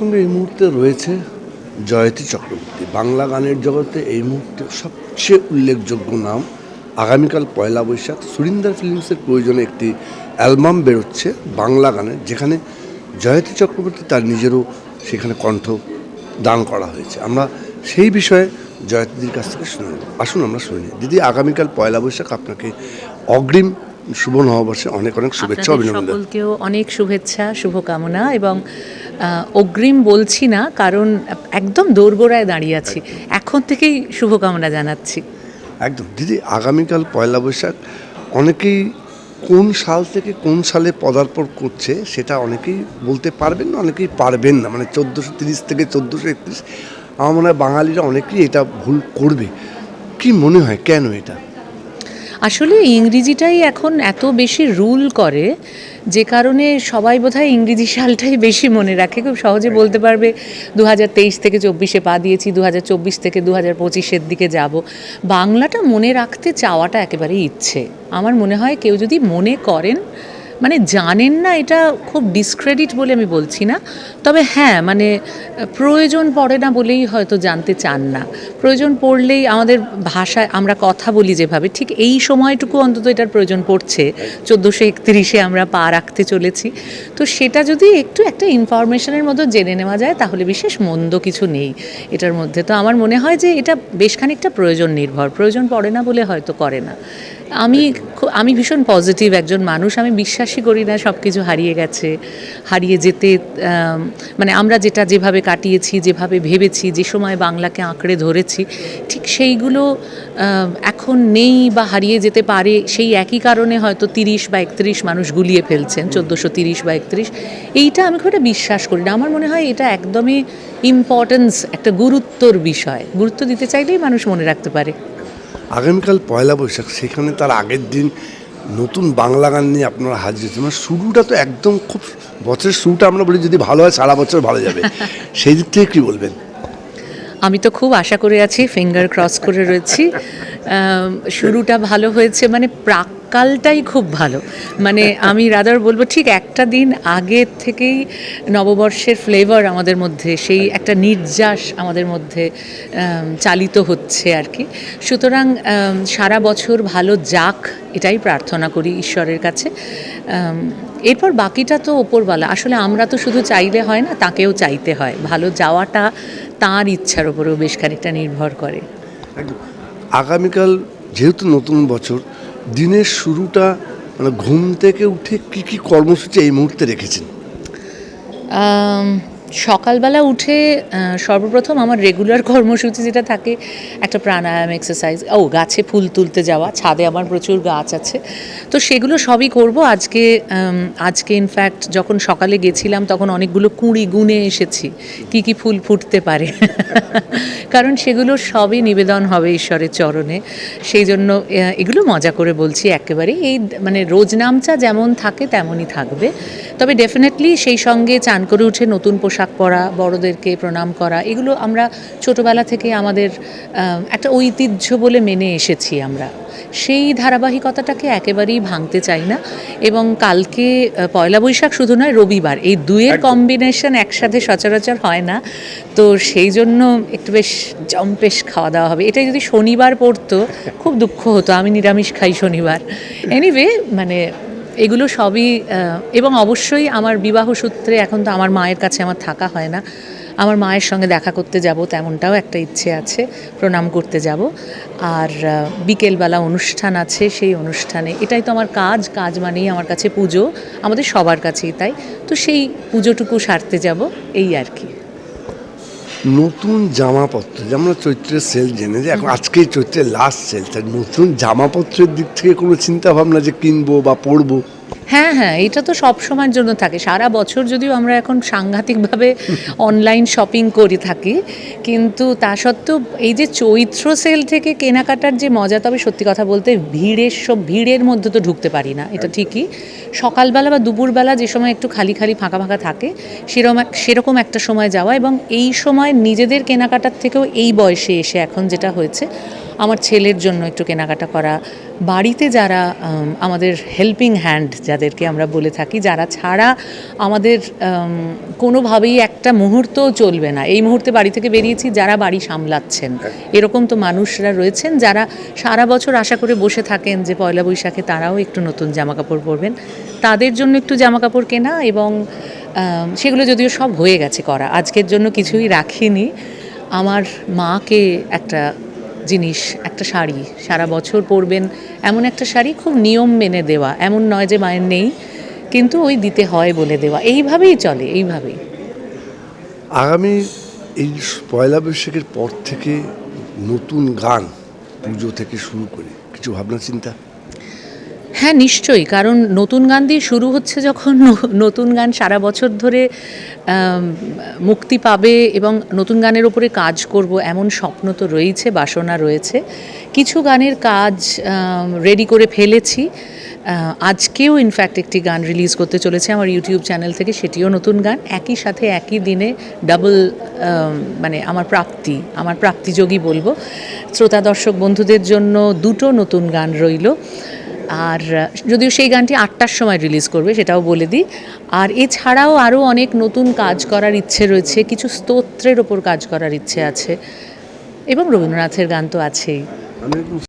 সঙ্গে এই মুহূর্তে রয়েছে জয়তী চক্রবর্তী। বাংলা গানের জগতে এই মুহূর্তে সবচেয়ে উল্লেখযোগ্য নাম আগামীকাল পয়লা বৈশাখ সুরিন্দার ফিল্মসের প্রয়োজনে একটি অ্যালবাম বেরোচ্ছে বাংলা গানের যেখানে জয়তী চক্রবর্তী তার নিজেরও সেখানে কণ্ঠ দান করা হয়েছে। আমরা সেই বিষয়ে জয়তীদির কাছ থেকে শুনে নেব। আসুন আমরা শুনে নিই। দিদি আগামীকাল পয়লা বৈশাখ আপনাকে অগ্রিম শুভ নববর্ষে অনেক অনেক শুভেচ্ছা অভিনন্দন। সকলকেও অনেক শুভেচ্ছা শুভকামনা এবং অগ্রিম বলছি না কারণ একদম দোরগোড়ায় দাঁড়িয়ে আছি। এখন থেকেই শুভকামনা জানাচ্ছি। একদম। দিদি আগামীকাল পয়লা বৈশাখ অনেকেই কোন সাল থেকে কোন সালে পদার্পণ করছে সেটা অনেকেই বলতে পারবেন না অনেকেই পারবেন না। মানে চোদ্দোশো তিরিশ থেকে চোদ্দোশো একত্রিশ আমার মনে হয় বাঙালিরা অনেকেই এটা ভুল করবে। কি মনে হয় কেন এটা? আসলে ইংরেজিটাই এখন এত বেশি রুল করে যে কারণে সবাই বোধহয় ইংরেজি সালটাই বেশি মনে রাখে। খুব সহজে বলতে পারবে দু হাজার তেইশ থেকে চব্বিশে পা দিয়েছি দু হাজার চব্বিশ থেকে দু হাজার পঁচিশের দিকে যাব। বাংলাটা মনে রাখতে চাওয়াটা একেবারেই ইচ্ছে। আমার মনে হয় কেউ যদি মনে করেন মানে জানেন না এটা খুব ডিসক্রেডিট বলে আমি বলছি না। তবে হ্যাঁ মানে প্রয়োজন পড়ে না বলেই হয়তো জানতে চান না। প্রয়োজন পড়লেই আমাদের ভাষায় আমরা কথা বলি যেভাবে। ঠিক এই সময়টুকু অন্তত এটার প্রয়োজন পড়ছে। চোদ্দোশো একত্রিশে আমরা পা রাখতে চলেছি। তো সেটা যদি একটু একটা ইনফরমেশনের মতো জেনে নেওয়া যায়, তাহলে বিশেষ মন্দ কিছু নেই এটার মধ্যে। তো আমার মনে হয় যে এটা বেশ খানিকটা প্রয়োজন নির্ভর। প্রয়োজন পড়ে না বলে হয়তো করে না। আমি আমি ভীষণ পজিটিভ একজন মানুষ আমি বিশ্বাসই করি না সব কিছু হারিয়ে গেছে হারিয়ে যেতে মানে আমরা যেটা যেভাবে কাটিয়েছি যেভাবে ভেবেছি যে সময় বাংলাকে আঁকড়ে ধরেছি ঠিক সেইগুলো এখন নেই বা হারিয়ে যেতে পারে সেই একই কারণে হয়তো তিরিশ বা একত্রিশ মানুষ গুলিয়ে ফেলছেন চোদ্দোশো তিরিশ বা একত্রিশ। এইটা আমি খুব একটা বিশ্বাস করি না। আমার মনে হয় এটা একদমই ইম্পর্টেন্স একটা গুরুত্বর বিষয়। গুরুত্ব দিতে চাইলেই মানুষ মনে রাখতে পারে। আগামীকাল পয়লা বৈশাখ, সেখানে তার আগের দিন নতুন বাংলা গান নিয়ে আপনারা হাজির হয়েছেন। মানে শুরুটা তো একদম খুব, বছরের শুরুটা আমরা বলি যদি ভালো হয় সারা বছর ভালো যাবে। সেই দিক থেকে কী বলবেন? আমি তো খুব আশা করে আছি ফিঙ্গার ক্রস করে রয়েছি। শুরুটা ভালো হয়েছে মানে প্রাককালটাই খুব ভালো। মানে আমি রাদার বলব, ঠিক একটা দিন আগের থেকেই নববর্ষের ফ্লেভার আমাদের মধ্যে, সেই একটা নির্যাস আমাদের মধ্যে চালিত হচ্ছে আর কি। সুতরাং সারা বছর ভালো যাক, এটাই প্রার্থনা করি ঈশ্বরের কাছে। এরপর বাকিটা তো ওপরওয়ালা। আসলে আমরা তো শুধু চাইলে হয় না, তাকেও চাইতে হয়। ভালো যাওয়াটা তার ইচ্ছার ওপরেও বেশ খানিকটা নির্ভর করে। আগামীকাল যেহেতু নতুন বছর, দিনের শুরুটা মানে ঘুম থেকে উঠে কি কি কর্মসূচি এই মুহূর্তে রেখেছেন? সকালবেলা উঠে সর্বপ্রথম আমার রেগুলার কর্মসূচি যেটা থাকে, একটা প্রাণায়াম এক্সারসাইজ ও, গাছে ফুল তুলতে যাওয়া, ছাদে আমার প্রচুর গাছ আছে। তো সেগুলো সবই করব। আজকে আজকে ইনফ্যাক্ট যখন সকালে গেছিলাম, তখন অনেকগুলো কুঁড়ি গুনে এসেছি। কি কি ফুল ফুটতে পারে? কারণ সেগুলো সবই নিবেদন হবে ঈশ্বরের চরণে। সেই জন্য এগুলো মজা করে বলছি, একেবারেই এই মানে রোজ নামচা যেমন থাকে, তেমনই থাকবে। তবে ডেফিনেটলি সেই সঙ্গে চান করে উঠে নতুন পোশাক পরা বড়দেরকে প্রণাম করা এগুলো আমরা ছোটবেলা থেকে আমাদের একটা ঐতিহ্য বলে মেনে এসেছি আমরা। সেই ধারাবাহিকতাটাকে একেবারেই ভাঙতে চাই না এবং কালকে পয়লা বৈশাখ শুধু নয় রবিবার এই দুয়ের কম্বিনেশন একসাথে সচরাচর হয় না। তো সেই জন্য একটু বেশ জম্পেশ খাওয়া দাওয়া হবে। এটা যদি শনিবার পড়তো খুব দুঃখ হতো। আমি নিরামিষ খাই শনিবার। এনিওয়ে মানে এগুলো সবই এবং অবশ্যই আমার বিবাহ সূত্রে এখন তো আমার মায়ের কাছে আমার থাকা হয় না। আমার মায়ের সঙ্গে দেখা করতে যাব তেমনটাও একটা ইচ্ছে আছে, প্রণাম করতে যাব। আর বিকেলবেলা অনুষ্ঠান আছে সেই অনুষ্ঠানে। এটাই তো আমার কাজ কাজ মানেই আমার কাছে পুজো, আমাদের সবার কাছেই তাই। তো সেই পুজোটুকু সারতে যাব, এই আর কি। নতুন জামাপত্র, যেমন চৈত্রের সেল জেনে যে এখন আজকেই চৈত্রের লাস্ট সেল তাই নতুন জামাপত্রের দিক থেকে কোনো চিন্তা ভাবনা যে কিনবো বা পরবো? হ্যাঁ হ্যাঁ এটা তো সব সময়ের জন্য থাকে। সারা বছর যদিও আমরা এখন সাংঘাতিকভাবে অনলাইন শপিং করে থাকি কিন্তু তা সত্ত্বেও এই যে চৈত্র সেল থেকে কেনাকাটার যে মজা তবে সত্যি কথা বলতে ভিড়ের সব ভিড়ের মধ্যে তো ঢুকতে পারি না এটা ঠিকই। সকালবেলা বা দুপুরবেলা যে সময় একটু খালি খালি ফাঁকা ফাঁকা থাকে সেরকম এক- সেরকম একটা সময় যাওয়া এবং এই সময় নিজেদের কেনাকাটার থেকেও এই বয়সে এসে এখন যেটা হয়েছে আমার ছেলের জন্য একটু কেনাকাটা করা। বাড়িতে যারা আমাদের হেল্পিং হ্যান্ড যাদেরকে আমরা বলে থাকি, যারা ছাড়া আমাদের কোনোভাবেই একটা মুহূর্তও চলবে না। এই মুহূর্তে বাড়ি থেকে বেরিয়েছি, যারা বাড়ি সামলাচ্ছেন। এরকম তো মানুষরা রয়েছেন যারা সারা বছর আশা করে বসে থাকেন যে পয়লা বৈশাখে তারাও একটু নতুন জামা কাপড় পরবেন। তাদের জন্য একটু জামা কাপড় কেনা এবং সেগুলো যদিও সব হয়ে গেছে করা। আজকের জন্য কিছুই রাখিনি। আমার মাকে একটা জিনিস, একটা শাড়ি। সারা বছর পরবেন এমন একটা শাড়ি, খুব নিয়ম মেনে দেওয়া। এমন নয় যে মায়ের নেই, কিন্তু ওই দিতে হয় বলে দেওয়া। এইভাবেই চলে, এইভাবেই। আগামী এই পয়লা বৈশাখের পর থেকে নতুন গান পুজো থেকে শুরু করে। কিছু ভাবনা, চিন্তা? হ্যাঁ নিশ্চয়ই। কারণ নতুন গান দিয়ে শুরু হচ্ছে যখন নতুন গান সারা বছর ধরে মুক্তি পাবে এবং নতুন গানের ওপরে কাজ করব এমন স্বপ্ন তো রয়েছে, বাসনা রয়েছে। কিছু গানের কাজ রেডি করে ফেলেছি। আজকেও ইনফ্যাক্ট একটি গান রিলিজ করতে চলেছে আমার ইউটিউব চ্যানেল থেকে, সেটিও নতুন গান। একই সাথে একই দিনে ডাবল মানে আমার প্রাপ্তি, আমার প্রাপ্তিযোগী বলব। শ্রোতা, দর্শক, বন্ধুদের জন্য দুটো নতুন গান রইল। আর যদিও সেই গানটি আটটার সময় রিলিজ করবে, সেটাও বলে দিই। আর এছাড়াও আরও অনেক নতুন কাজ করার ইচ্ছে রয়েছে, কিছু স্তোত্রের ওপর কাজ করার ইচ্ছে আছে, এবং রবীন্দ্রনাথের গান তো আছেই।